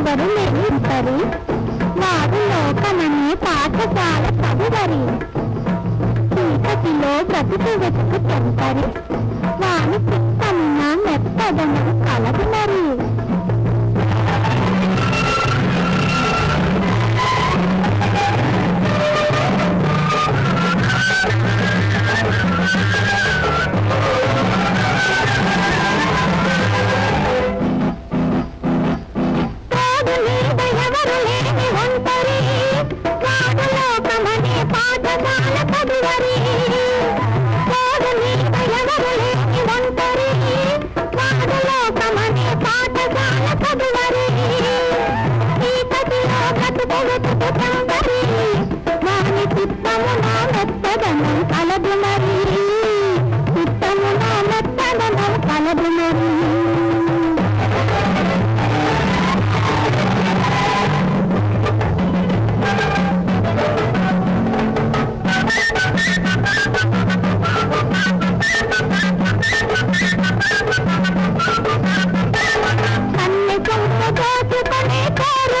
ఎవరు లేని వారు పాఠశాల చదువరి. చీకటిలో బ్రతుకు వెతుకు తెంపరి వారి చిత్తమున మెత్తదనం పన్నె కొమ్మ కాపు పనే కారు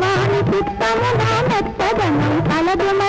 వాన పుట్టము నా మెత్తదనం అలగుమ